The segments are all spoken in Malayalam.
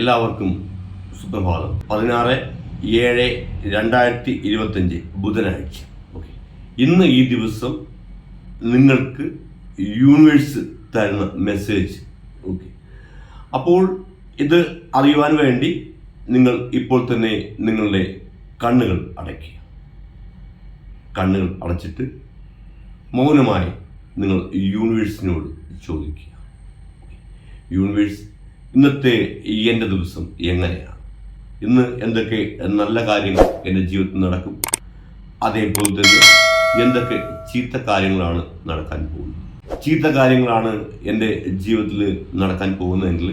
എല്ലാവർക്കും സുപ്രഭാതം. പതിനാറ് ഏഴ് രണ്ടായിരത്തി ഇരുപത്തഞ്ച് ബുധനാഴ്ച. ഓക്കെ ഇന്ന് ഈ ദിവസം നിങ്ങൾക്ക് യൂണിവേഴ്സ് തരുന്ന മെസ്സേജ് ഓക്കെ അപ്പോൾ ഇത് അറിയുവാൻ വേണ്ടി നിങ്ങൾ ഇപ്പോൾ തന്നെ നിങ്ങളുടെ കണ്ണുകൾ അടയ്ക്കുക. കണ്ണുകൾ അടച്ചിട്ട് മൗനമായി നിങ്ങൾ യൂണിവേഴ്സിനോട് ചോദിക്കുക. യൂണിവേഴ്സ് ഇന്നത്തെ എന്റെ ദിവസം എങ്ങനെയാണ്? ഇന്ന് എന്തൊക്കെ നല്ല കാര്യങ്ങൾ എന്റെ ജീവിതത്തിൽ നടക്കും? അതേപോലെ തന്നെ എന്തൊക്കെ ചീത്ത കാര്യങ്ങളാണ് നടക്കാൻ പോകുന്നത്? ചീത്ത കാര്യങ്ങളാണ് എന്റെ ജീവിതത്തിൽ നടക്കാൻ പോകുന്നതെങ്കിൽ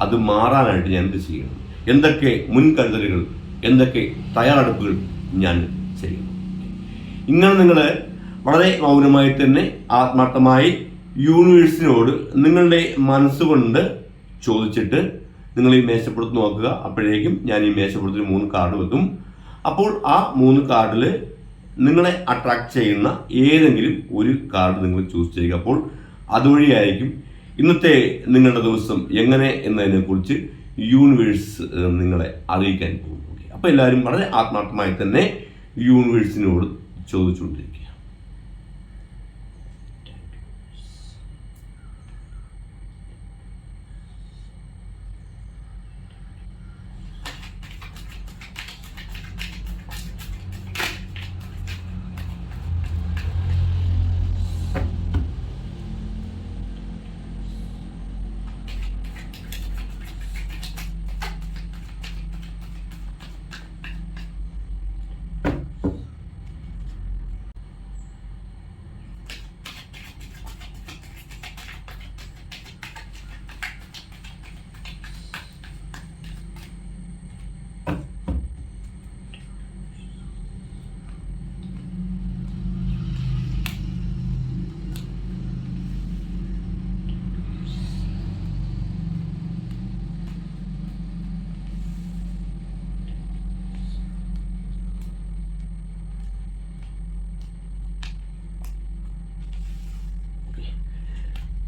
അത് മാറാനായിട്ട് ഞാൻ എന്ത് ചെയ്യണം? എന്തൊക്കെ മുൻകരുതലുകൾ എന്തൊക്കെ തയ്യാറെടുപ്പുകൾ ഞാൻ ചെയ്യണം? ഇങ്ങനെ നിങ്ങൾ വളരെ മൗനമായി തന്നെ ആത്മാർത്ഥമായി യൂണിവേഴ്സിനോട് നിങ്ങളുടെ മനസ്സുകൊണ്ട് ചോദിച്ചിട്ട് നിങ്ങൾ ഈ മേശപ്പുറത്ത് നോക്കുക. അപ്പോഴേക്കും ഞാൻ ഈ മേശപ്പുറത്തിൽ മൂന്ന് കാർഡ് വെക്കും. അപ്പോൾ ആ മൂന്ന് കാർഡിൽ നിങ്ങളെ അട്രാക്ട് ചെയ്യുന്ന ഏതെങ്കിലും ഒരു കാർഡ് നിങ്ങൾ ചൂസ് ചെയ്യുക. അപ്പോൾ അതുവഴിയായിരിക്കും ഇന്നത്തെ നിങ്ങളുടെ ദിവസം എങ്ങനെ എന്നതിനെക്കുറിച്ച് യൂണിവേഴ്സ് നിങ്ങളെ അറിയിക്കാൻ പോകും അപ്പോൾ എല്ലാവരും വളരെ ആത്മാർത്ഥമായി തന്നെ യൂണിവേഴ്സിനോട് ചോദിച്ചുകൊണ്ടിരിക്കുക.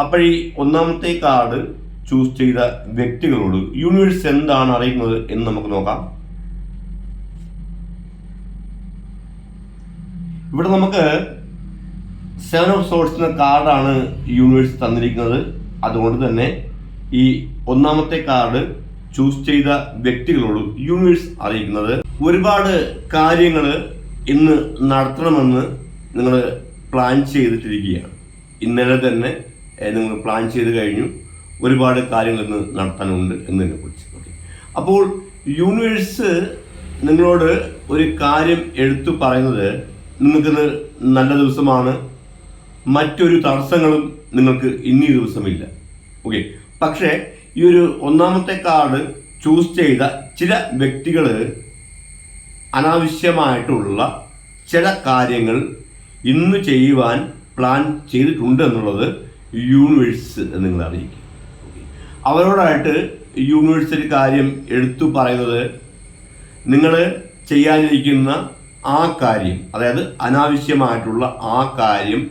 അപ്പോൾ ഈ ഒന്നാമത്തെ കാർഡ് ചൂസ് ചെയ്ത വ്യക്തികളോട് യൂണിവേഴ്സ് എന്താണ് അറിയുന്നത് എന്ന് നമുക്ക് നോക്കാം. ഇവിടെ നമുക്ക് സെവൻ ഓഫ് സോഴ്സ് എന്ന കാർഡാണ് യൂണിവേഴ്സ് തന്നിരിക്കുന്നത്. അതുകൊണ്ട് തന്നെ ഈ ഒന്നാമത്തെ കാർഡ് ചൂസ് ചെയ്ത വ്യക്തികളോട് യൂണിവേഴ്സ് അറിയിക്കുന്നത്. ഒരുപാട് കാര്യങ്ങൾ ഇന്ന് നടത്തണമെന്ന് നിങ്ങൾ പ്ലാൻ ചെയ്തിട്ടിരിക്കുകയാണ്. ഇന്നലെ തന്നെ നിങ്ങൾ പ്ലാൻ ചെയ്ത് കഴിഞ്ഞു ഒരുപാട് കാര്യങ്ങൾ ഇന്ന് നടത്താനുണ്ട് എന്നതിനെ കുറിച്ച്. ഓക്കെ അപ്പോൾ യൂണിവേഴ്സ് നിങ്ങളോട് ഒരു കാര്യം എടുത്തു പറയുന്നത് നിങ്ങൾക്കിന്ന് നല്ല ദിവസമാണ്. മറ്റൊരു തടസ്സങ്ങളും നിങ്ങൾക്ക് ഇന്നീ ദിവസമില്ല. ഓക്കെ പക്ഷേ ഈ ഒരു ഒന്നാമത്തെ കാർഡ് ചൂസ് ചെയ്ത ചില വ്യക്തികൾ അനാവശ്യമായിട്ടുള്ള ചില കാര്യങ്ങൾ ഇന്ന് ചെയ്യുവാൻ പ്ലാൻ ചെയ്തിട്ടുണ്ട് എന്നുള്ളത് യൂണിവേഴ്സ് നിങ്ങൾ അറിയിക്കും. അവരോടായിട്ട് യൂണിവേഴ്സ് ഒരു കാര്യം എടുത്തു പറയുന്നത് നിങ്ങൾ ചെയ്യാനിരിക്കുന്ന ആ കാര്യം അതായത് അനാവശ്യമായിട്ടുള്ള ആ കാര്യം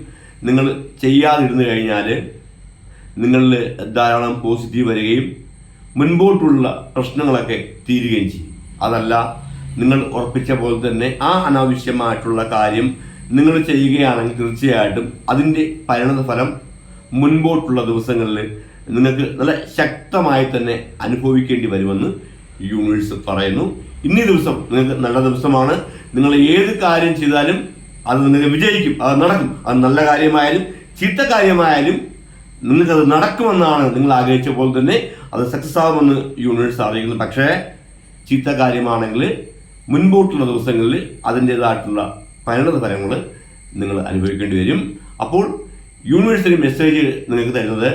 നിങ്ങൾ ചെയ്യാതിരുന്നു കഴിഞ്ഞാൽ നിങ്ങളിൽ ധാരാളം പോസിറ്റീവ് വരികയും മുൻപോട്ടുള്ള പ്രശ്നങ്ങളൊക്കെ തീരുകയും ചെയ്യും അതല്ല നിങ്ങൾ ഉറപ്പിച്ച പോലെ തന്നെ ആ അനാവശ്യമായിട്ടുള്ള കാര്യം നിങ്ങൾ ചെയ്യുകയാണെങ്കിൽ തീർച്ചയായിട്ടും അതിന്റെ പരിണത ഫലം മുൻപോട്ടുള്ള ദിവസങ്ങളിൽ നിങ്ങൾക്ക് നല്ല ശക്തമായി തന്നെ അനുഭവിക്കേണ്ടി വരുമെന്ന് യൂണിവേഴ്സ് പറയുന്നു. ഇന്നീ ദിവസം നിങ്ങൾക്ക് നല്ല ദിവസമാണ്. നിങ്ങൾ ഏത് കാര്യം ചെയ്താലും അത് നിങ്ങൾക്ക് വിജയിക്കും. അത് നടക്കും. അത് നല്ല കാര്യമായാലും ചീത്ത കാര്യമായാലും നിങ്ങൾക്കത് നടക്കുമെന്നാണ് നിങ്ങൾ ആഗ്രഹിച്ച പോലെ തന്നെ അത് സക്സസ് ആകുമെന്ന് യൂണിവേഴ്സ് അറിയിക്കുന്നു. പക്ഷേ ചീത്ത കാര്യമാണെങ്കിൽ മുൻപോട്ടുള്ള ദിവസങ്ങളിൽ അതിന്റെതായിട്ടുള്ള പരിണത ഫലങ്ങൾ നിങ്ങൾ അനുഭവിക്കേണ്ടി വരും. അപ്പോൾ യൂണിവേഴ്സിറ്റി മെസ്സേജ് നിങ്ങൾക്ക് തരുന്നത്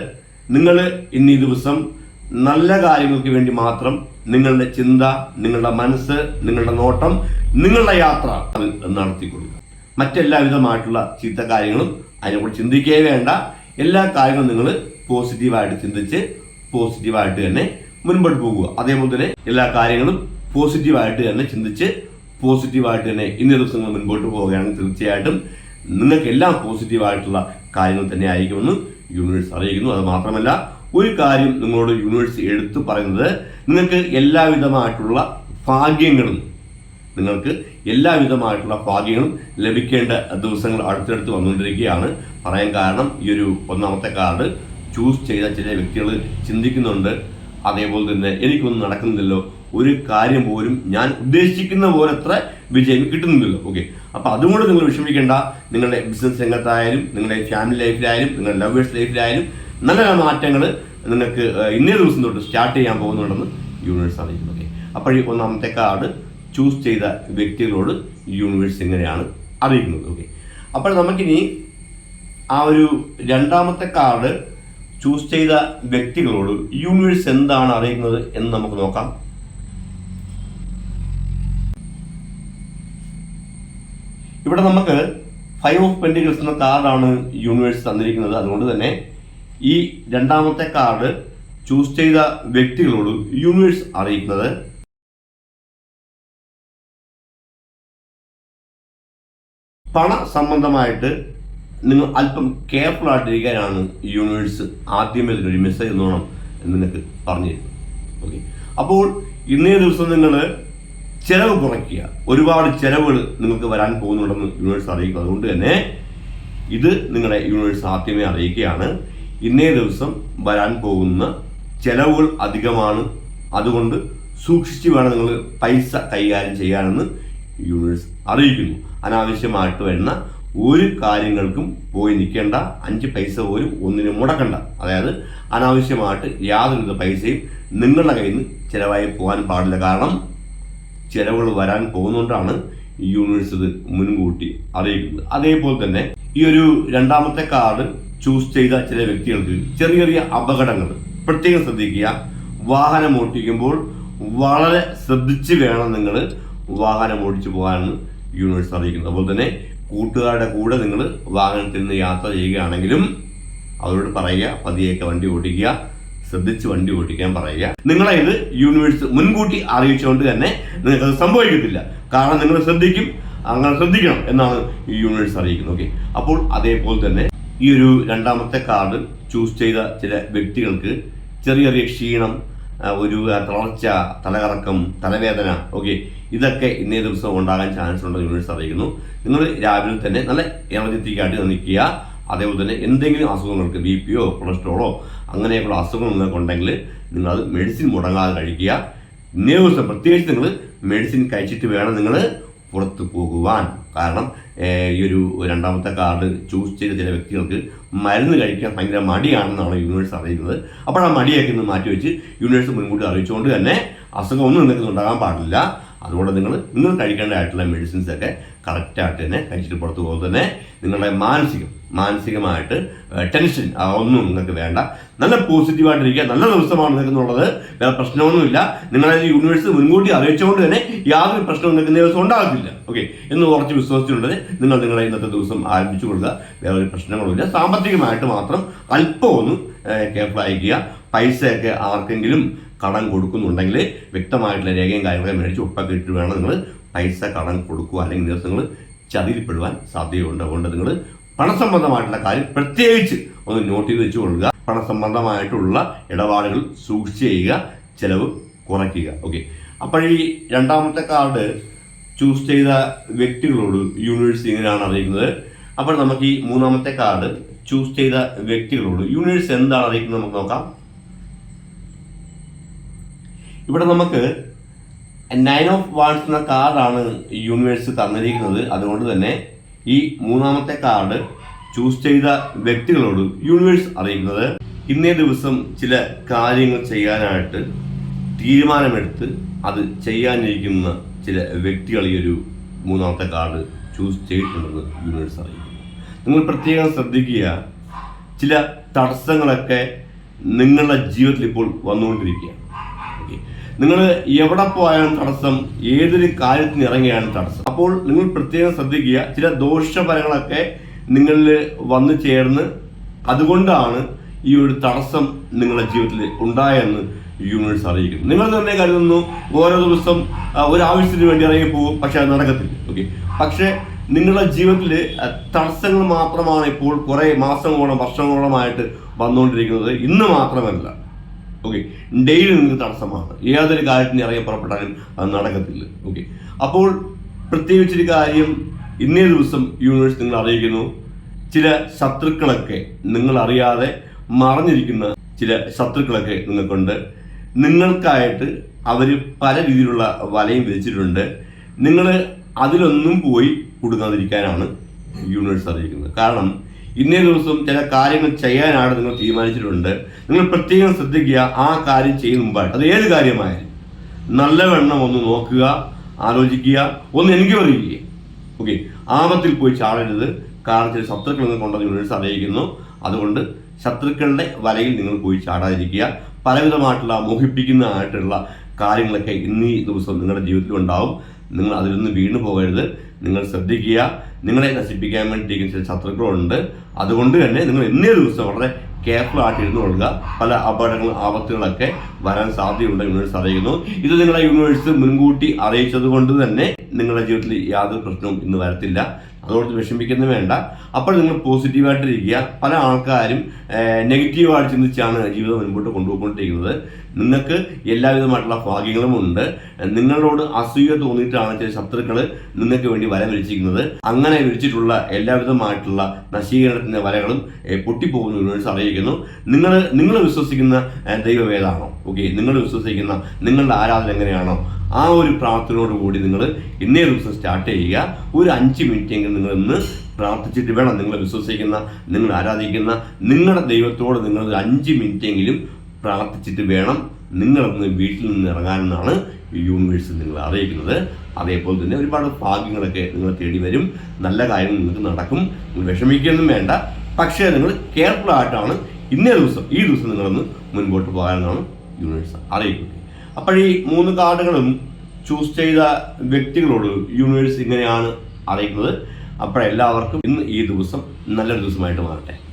നിങ്ങൾ ഇന്ന് ഈ ദിവസം നല്ല കാര്യങ്ങൾക്ക് വേണ്ടി മാത്രം നിങ്ങളുടെ ചിന്ത നിങ്ങളുടെ മനസ്സ് നിങ്ങളുടെ നോട്ടം നിങ്ങളുടെ യാത്ര നടത്തിക്കൊള്ളുക മറ്റെല്ലാവിധമായിട്ടുള്ള ചീത്ത കാര്യങ്ങളും അതിനെക്കുറിച്ച് ചിന്തിക്കേ വേണ്ട. എല്ലാ കാര്യങ്ങളും നിങ്ങൾ പോസിറ്റീവായിട്ട് ചിന്തിച്ച് പോസിറ്റീവായിട്ട് തന്നെ മുൻപോട്ട് പോകുക. അതേപോലെ തന്നെ എല്ലാ കാര്യങ്ങളും പോസിറ്റീവായിട്ട് തന്നെ ചിന്തിച്ച് പോസിറ്റീവായിട്ട് തന്നെ ഇന്ന ദിവസങ്ങൾ മുൻപോട്ട് പോവുകയാണെങ്കിൽ തീർച്ചയായിട്ടും നിങ്ങൾക്കെല്ലാം പോസിറ്റീവായിട്ടുള്ള കാര്യങ്ങൾ തന്നെ ആയിരിക്കുമെന്ന് യൂണിവേഴ്സ് അറിയിക്കുന്നു. അത് മാത്രമല്ല ഒരു കാര്യം നിങ്ങളോട് യൂണിവേഴ്സ് എടുത്തു പറയുന്നത് നിങ്ങൾക്ക് എല്ലാവിധമായിട്ടുള്ള ഭാഗ്യങ്ങളും നിങ്ങൾക്ക് എല്ലാവിധമായിട്ടുള്ള ഭാഗ്യങ്ങളും ലഭിക്കേണ്ട ദിവസങ്ങൾ അടുത്തടുത്ത് വന്നുകൊണ്ടിരിക്കുകയാണ്. പറയാൻ കാരണം ഈ ഒരു ഒന്നാമത്തെ കാർഡ് ചൂസ് ചെയ്ത ചില വ്യക്തികൾ ചിന്തിക്കുന്നുണ്ട്. അതേപോലെ തന്നെ എനിക്കൊന്നും നടക്കുന്നില്ലല്ലോ. ഒരു കാര്യം പോലും ഞാൻ ഉദ്ദേശിക്കുന്ന പോലെ അത്ര വിജയം കിട്ടുന്നില്ലല്ലോ. ഓക്കെ അപ്പോൾ അതുകൊണ്ട് നിങ്ങൾ വിഷമിക്കേണ്ട. നിങ്ങളുടെ ബിസിനസ് രംഗത്തായാലും നിങ്ങളുടെ ഫാമിലി ലൈഫിലായാലും നിങ്ങളുടെ ലവേഴ്സ് ലൈഫിലായാലും നല്ല നല്ല മാറ്റങ്ങൾ നിങ്ങൾക്ക് ഇന്നേ ദിവസം തൊട്ട് സ്റ്റാർട്ട് ചെയ്യാൻ പോകുന്നുണ്ടെന്ന് യൂണിവേഴ്സ് അറിയിക്കുന്നു. ഓക്കെ അപ്പോൾ ഒന്നാമത്തെ കാർഡ് ചൂസ് ചെയ്ത വ്യക്തികളോട് യൂണിവേഴ്സ് എങ്ങനെയാണ് അറിയിക്കുന്നത്? ഓക്കെ അപ്പോൾ നമുക്കിനി ആ ഒരു രണ്ടാമത്തെ കാർഡ് ചൂസ് ചെയ്ത വ്യക്തികളോട് യൂണിവേഴ്സ് എന്താണ് അറിയുന്നത് എന്ന് നമുക്ക് നോക്കാം. ഇവിടെ നമുക്ക് ഫൈവ് ഓഫ് പെന്റിക്കൽസ് എന്ന കാർഡാണ് യൂണിവേഴ്സ് തന്നിരിക്കുന്നത്. അതുകൊണ്ട് തന്നെ ഈ രണ്ടാമത്തെ കാർഡ് ചൂസ് ചെയ്ത വ്യക്തികളോട് യൂണിവേഴ്സ് അറിയിക്കുന്നത്. പണ സംബന്ധമായിട്ട് നിങ്ങൾ അല്പം കെയർഫുൾ ആയിട്ടിരിക്കാനാണ് യൂണിവേഴ്സ് ആദ്യമേ ഒരു മെസ്സേജ് എന്നോണം നിങ്ങൾക്ക് പറഞ്ഞു തരുന്നത് ഓക്കെ അപ്പോൾ ഇന്നേ ദിവസം നിങ്ങൾ ചെലവ് കുറയ്ക്കുക. ഒരുപാട് ചെലവുകൾ നിങ്ങൾക്ക് വരാൻ പോകുന്നുണ്ടെന്ന് യൂണിവേഴ്സ് അറിയിക്കുക അതുകൊണ്ട് തന്നെ ഇത് നിങ്ങളെ യൂണിവേഴ്സ് ആദ്യമേ അറിയിക്കുകയാണ്. ഇന്നേ ദിവസം വരാൻ പോകുന്ന ചെലവുകൾ അധികമാണ്. അതുകൊണ്ട് സൂക്ഷിച്ച് വേണം നിങ്ങൾ പൈസ കൈകാര്യം ചെയ്യാനെന്ന് യൂണിവേഴ്സ് അറിയിക്കുന്നു. അനാവശ്യമായിട്ട് വരുന്ന ഒരു കാര്യങ്ങൾക്കും പോയി നിൽക്കേണ്ട. അഞ്ച് പൈസ പോലും ഒന്നിനും മുടക്കണ്ട. അതായത് അനാവശ്യമായിട്ട് യാതൊരുവിധ പൈസയും നിങ്ങളുടെ കയ്യിൽ നിന്ന് ചിലവായി പോകാൻ പാടില്ല. കാരണം ചിലവുകൾ വരാൻ പോകുന്നുകൊണ്ടാണ് യൂണിവേഴ്സ് ഇത് മുൻകൂട്ടി അറിയിക്കുന്നത്. അതേപോലെ തന്നെ ഈ ഒരു രണ്ടാമത്തെ കാർഡ് ചൂസ് ചെയ്ത ചില വ്യക്തികൾക്ക് ചെറിയ ചെറിയ അപകടങ്ങൾ. പ്രത്യേകം ശ്രദ്ധിക്കുക. വാഹനം ഓടിക്കുമ്പോൾ വളരെ ശ്രദ്ധിച്ച് വേണം നിങ്ങൾ വാഹനം ഓടിച്ചു പോകാനെന്ന് യൂണിവേഴ്സ് അറിയിക്കുന്നത്. അതുപോലെ തന്നെ കൂട്ടുകാരുടെ കൂടെ നിങ്ങൾ വാഹനത്തിൽ നിന്ന് യാത്ര ചെയ്യുകയാണെങ്കിലും അവരോട് പറയുക പതിയൊക്കെ വണ്ടി ഓടിക്കുക ശ്രദ്ധിച്ച് വണ്ടി ഓടിക്കാൻ പറയുക. നിങ്ങളെ ഇത് യൂണിവേഴ്സ് മുൻകൂട്ടി അറിയിച്ചുകൊണ്ട് തന്നെ നിങ്ങൾക്ക് സംഭവിക്കത്തില്ല. കാരണം നിങ്ങൾ ശ്രദ്ധിക്കും അങ്ങനെ ശ്രദ്ധിക്കണം എന്നാണ് ഈ യൂണിവേഴ്സ് അറിയിക്കുന്നത്. ഓക്കെ അപ്പോൾ അതേപോലെ തന്നെ ഈ ഒരു രണ്ടാമത്തെ കാർഡ് ചൂസ് ചെയ്ത ചില വ്യക്തികൾക്ക് ചെറിയ ചെറിയ ക്ഷീണം ഒരു തളർച്ച തലകറക്കം തലവേദന ഓക്കെ ഇതൊക്കെ ഇന്നേ ദിവസം ഉണ്ടാകാൻ ചാൻസ് ഉണ്ടെന്ന് യൂണിവേഴ്സ് അറിയിക്കുന്നു. നിങ്ങൾ രാവിലെ തന്നെ നല്ല എനർജറ്റിക് ആയിട്ട് നിൽക്കുക. അതേപോലെ തന്നെ എന്തെങ്കിലും അസുഖങ്ങൾക്ക് ബി പിയോ കൊളസ്ട്രോളോ അങ്ങനെയൊക്കെയുള്ള അസുഖങ്ങൾ നിങ്ങൾക്കുണ്ടെങ്കിൽ നിങ്ങളത് മെഡിസിൻ മുടങ്ങാതെ കഴിക്കുക. ഇന്നേ ദിവസം പ്രത്യേകിച്ച് നിങ്ങൾ മെഡിസിൻ കഴിച്ചിട്ട് വേണം നിങ്ങൾ പുറത്ത് പോകുവാൻ. കാരണം ഈ ഒരു രണ്ടാമത്തെ കാർഡ് ചൂസ് ചെയ്ത ചില വ്യക്തികൾക്ക് മരുന്ന് കഴിക്കാൻ ഭയങ്കര മടിയാണെന്നാണ് യൂണിവേഴ്സ് അറിയുന്നത്. അപ്പോൾ ആ മടിയൊക്കെ ഒന്ന് മാറ്റി വെച്ച് യൂണിവേഴ്സ് മുൻകൂട്ടി അറിയിച്ചുകൊണ്ട് തന്നെ അസുഖമൊന്നും നിങ്ങൾക്ക് ഉണ്ടാകാൻ പാടില്ല. അതുകൊണ്ട് നിങ്ങൾ നിങ്ങൾ കഴിക്കേണ്ടതായിട്ടുള്ള മെഡിസിൻസ് ഒക്കെ കറക്റ്റായിട്ട് തന്നെ കഴിച്ചിട്ട് പുറത്ത് പോകുമ്പോൾ തന്നെ നിങ്ങളുടെ മാനസികം. മാനസികമായിട്ട് ടെൻഷൻ ഒന്നും നിങ്ങൾക്ക് വേണ്ട. നല്ല പോസിറ്റീവായിട്ടിരിക്കുക നല്ല ദിവസമാണ് നിങ്ങൾക്ക് എന്നുള്ളത് വേറെ പ്രശ്നമൊന്നുമില്ല. നിങ്ങളെ യൂണിവേഴ്സ് മുൻകൂട്ടി അറിയിച്ചുകൊണ്ട് തന്നെ യാതൊരു പ്രശ്നവും നിങ്ങൾക്ക് ഇന്നേ ദിവസം ഉണ്ടാകത്തില്ല. ഓക്കെ എന്ന് കുറച്ച് വിശ്വസിച്ചുകൊണ്ട് നിങ്ങൾ നിങ്ങളെ ഇന്നത്തെ ദിവസം ആരംഭിച്ചു കൊടുക്കുക. വേറെ ഒരു പ്രശ്നങ്ങളുമില്ല. സാമ്പത്തികമായിട്ട് മാത്രം അല്പം ഒന്ന് കെയർഫുൾ ആയിരിക്കുക. പൈസയൊക്കെ ആർക്കെങ്കിലും കടം കൊടുക്കുന്നുണ്ടെങ്കിൽ വ്യക്തമായിട്ടുള്ള രേഖയും കാര്യങ്ങളൊക്കെ മേടിച്ച് ഒപ്പൊക്കെ ഇട്ട് വേണം നിങ്ങൾ പൈസ കടം കൊടുക്കുക അല്ലെങ്കിൽ ദിവസങ്ങൾ ചതിരിപ്പെടുവാൻ സാധ്യതയുണ്ട്. അതുകൊണ്ട് നിങ്ങൾ പണസംബന്ധമായിട്ടുള്ള കാര്യം പ്രത്യേകിച്ച് ഒന്ന് നോട്ട് ചെയ്ത് വെച്ച് കൊള്ളുക. പണസംബന്ധമായിട്ടുള്ള ഇടപാടുകൾ സൂക്ഷിച്ച് ചെയ്യുക. ചിലവ് കുറയ്ക്കുക. ഓക്കെ അപ്പോൾ ഈ രണ്ടാമത്തെ കാർഡ് ചൂസ് ചെയ്ത വ്യക്തികളോട് യൂണിവേഴ്സിറ്റി ഇങ്ങനെയാണ് അറിയിക്കുന്നത്? അപ്പോൾ നമുക്ക് ഈ മൂന്നാമത്തെ കാർഡ് ചൂസ് ചെയ്ത വ്യക്തികളോട് യൂണിവേഴ്സ് എന്താണ് അറിയിക്കുന്നത് നമുക്ക് നോക്കാം. ഇവിടെ നമുക്ക് നയൻ ഓഫ് വാൺസ് എന്ന കാർഡാണ് യൂണിവേഴ്സ് തന്നിരിക്കുന്നത്. അതുകൊണ്ട് തന്നെ ഈ മൂന്നാമത്തെ കാർഡ് ചൂസ് ചെയ്ത വ്യക്തികളോട് യൂണിവേഴ്സ് അറിയിക്കുന്നത്. ഇന്നേ ദിവസം ചില കാര്യങ്ങൾ ചെയ്യാനായിട്ട് തീരുമാനമെടുത്ത് അത് ചെയ്യാനിരിക്കുന്ന ചില വ്യക്തികൾ ഈ ഒരു മൂന്നാമത്തെ കാർഡ് ചൂസ് ചെയ്തിട്ടുണ്ടെന്ന് യൂണിവേഴ്സ് അറിയിക്കുന്നു. നിങ്ങൾ പ്രത്യേകം ശ്രദ്ധിക്കുക. ചില തടസ്സങ്ങളൊക്കെ നിങ്ങളുടെ ജീവിതത്തിൽ ഇപ്പോൾ വന്നുകൊണ്ടിരിക്കുകയാണ്. നിങ്ങൾ എവിടെ പോയാലും തടസ്സം ഏതൊരു കാര്യത്തിന് ഇറങ്ങിയാണ് തടസ്സം. അപ്പോൾ നിങ്ങൾ പ്രത്യേകം ശ്രദ്ധിക്കുക ചില ദോഷഫലങ്ങളൊക്കെ നിങ്ങളിൽ വന്നു ചേർന്ന് അതുകൊണ്ടാണ് ഈ ഒരു തടസ്സം നിങ്ങളുടെ ജീവിതത്തിൽ ഉണ്ടായെന്ന് യൂണിവേഴ്സ് അറിയിക്കുന്നു. നിങ്ങൾ തന്നെ കരുതുന്നു ഓരോ ദിവസം ഒരു ആവശ്യത്തിന് വേണ്ടി ഇറങ്ങി പോകും പക്ഷെ അത് നടക്കത്തില്ല. ഓക്കെ പക്ഷേ നിങ്ങളുടെ ജീവിതത്തിൽ തടസ്സങ്ങൾ മാത്രമാണ് ഇപ്പോൾ കുറേ മാസങ്ങളോളം വർഷങ്ങളോളമായിട്ട് വന്നുകൊണ്ടിരിക്കുന്നത്. ഇന്ന് മാത്രമല്ല. ഓക്കെ ഡെയിലി നിങ്ങൾക്ക് തടസ്സമാണ്. ഏതൊരു കാര്യത്തിന് ഇറങ്ങി പുറപ്പെട്ടാലും അത് നടക്കത്തില്ല. ഓക്കെ അപ്പോൾ പ്രത്യേകിച്ചൊരു കാര്യം ഇന്നേ ദിവസം യൂണിവേഴ്സ് നിങ്ങൾ അറിയിക്കുന്നു. ചില ശത്രുക്കളൊക്കെ നിങ്ങൾ അറിയാതെ മറഞ്ഞിരിക്കുന്ന ചില ശത്രുക്കളൊക്കെ നിങ്ങൾക്കുണ്ട്. നിങ്ങൾക്കായിട്ട് അവർ പല രീതിയിലുള്ള വലയും വിധിച്ചിട്ടുണ്ട് നിങ്ങൾ അതിലൊന്നും പോയി കൊടുക്കാതിരിക്കാനാണ് യൂണിവേഴ്സ് അറിയിക്കുന്നത്. കാരണം ഇന്നേ ദിവസം ചില കാര്യങ്ങൾ ചെയ്യാനാണ് നിങ്ങൾ തീരുമാനിച്ചിട്ടുണ്ട്. നിങ്ങൾ പ്രത്യേകം ശ്രദ്ധിക്കുക ആ കാര്യം ചെയ്യുന്ന മുമ്പായിട്ട്. അത് ഏത് കാര്യമായാലും. നല്ലവണ്ണം ഒന്ന് നോക്കുക ആലോചിക്കുക ഒന്ന് എനിക്ക് പറയുക ഓക്കെ. ആപത്തിൽ പോയി ചാടരുത്. കാരണം ചില ശത്രുക്കൾ നിങ്ങൾ കൊണ്ടുവന്ന് യൂണിവേഴ്സ് അറിയിക്കുന്നു അതുകൊണ്ട് ശത്രുക്കളുടെ വലയിൽ നിങ്ങൾ പോയി ചാടാതിരിക്കുക. പലവിധമായിട്ടുള്ള മോഹിപ്പിക്കുന്നതായിട്ടുള്ള കാര്യങ്ങളൊക്കെ ഇന്നീ ദിവസം നിങ്ങളുടെ ജീവിതത്തിൽ ഉണ്ടാവും നിങ്ങൾ അതിലൊന്നും വീണു പോകരുത് നിങ്ങൾ ശ്രദ്ധിക്കുക. നിങ്ങളെ നശിപ്പിക്കാൻ വേണ്ടിയിരിക്കുന്ന ചില ശത്രുക്കളുണ്ട്. അതുകൊണ്ട് തന്നെ നിങ്ങൾ ഇന്നേ ദിവസം വളരെ കെയർഫുൾ ആയിട്ട് ഇരുന്ന് കൊള്ളുക. പല അപകടങ്ങളും ആപത്തുകളൊക്കെ വരാൻ സാധ്യതയുണ്ട് യൂണിവേഴ്സ് അറിയിക്കുന്നു ഇത് നിങ്ങളെ യൂണിവേഴ്സ് മുൻകൂട്ടി അറിയിച്ചത് കൊണ്ട് തന്നെ നിങ്ങളുടെ ജീവിതത്തിൽ യാതൊരു പ്രശ്നവും ഇന്ന് വരത്തില്ല. അതോട് വിഷമിക്കുന്ന വേണ്ട. അപ്പോൾ നിങ്ങൾ പോസിറ്റീവായിട്ടിരിക്കുക. പല ആൾക്കാരും നെഗറ്റീവായിട്ട് ചിന്തിച്ചാണ് ജീവിതം മുൻപോട്ട് കൊണ്ടുപോയിക്കൊണ്ടിരിക്കുന്നത്. നിങ്ങൾക്ക് എല്ലാവിധമായിട്ടുള്ള ഭാഗ്യങ്ങളും ഉണ്ട്. നിങ്ങളോട് അസൂയ തോന്നിയിട്ടാണ് ചില ശത്രുക്കൾ നിങ്ങൾക്ക് വേണ്ടി വര വിരിച്ചിരിക്കുന്നത്. അങ്ങനെ വിരിച്ചിട്ടുള്ള എല്ലാവിധമായിട്ടുള്ള നശീകരണത്തിന്റെ വരകളും പൊട്ടിപ്പോകുന്ന യൂണിവേഴ്സ് അറിയിക്കുന്നു. നിങ്ങൾ നിങ്ങൾ വിശ്വസിക്കുന്ന ഏഹ്, ദൈവം ഏതാണോ? ഓക്കെ നിങ്ങൾ വിശ്വസിക്കുന്ന നിങ്ങളുടെ ആരാധന എങ്ങനെയാണോ ആ ഒരു പ്രാർത്ഥനയോട് കൂടി നിങ്ങൾ ഇന്നേ ദിവസം സ്റ്റാർട്ട് ചെയ്യുക. ഒരു അഞ്ച് മിനിറ്റ് എങ്കിലും നിങ്ങൾ ഇന്ന് പ്രാർത്ഥിച്ചിട്ട് വേണം നിങ്ങൾ വിശ്വസിക്കുന്ന നിങ്ങൾ ആരാധിക്കുന്ന നിങ്ങളുടെ ദൈവത്തോട് നിങ്ങൾ അഞ്ച് മിനിറ്റ് എങ്കിലും പ്രാർത്ഥിച്ചിട്ട് വേണം നിങ്ങളൊന്ന് വീട്ടിൽ നിന്ന് ഇറങ്ങാനെന്നാണ് യൂണിവേഴ്സ് നിങ്ങൾ അറിയിക്കുന്നത്. അതേപോലെ തന്നെ ഒരുപാട് ഭാഗ്യങ്ങളൊക്കെ നിങ്ങൾ തേടി വരും. നല്ല കാര്യങ്ങൾ നിങ്ങൾക്ക് നടക്കും. നിങ്ങൾ വിഷമിക്കൊന്നും വേണ്ട. പക്ഷേ നിങ്ങൾ കെയർഫുൾ ആയിട്ടാണ് ഇന്നേ ദിവസം ഈ ദിവസം നിങ്ങളൊന്ന് മുൻപോട്ട് പോകാനെന്നാണ് യൂണിവേഴ്സ് അപ്പോൾ ഈ മൂന്ന് കാർഡുകളും ചൂസ് ചെയ്ത വ്യക്തികളോട് യൂണിവേഴ്സ് ഇങ്ങനെയാണ് അറിയിക്കുന്നത്. അപ്പോഴെല്ലാവർക്കും ഇന്ന് ഈ ദിവസം നല്ലൊരു ദിവസമായിട്ട് മാറട്ടെ.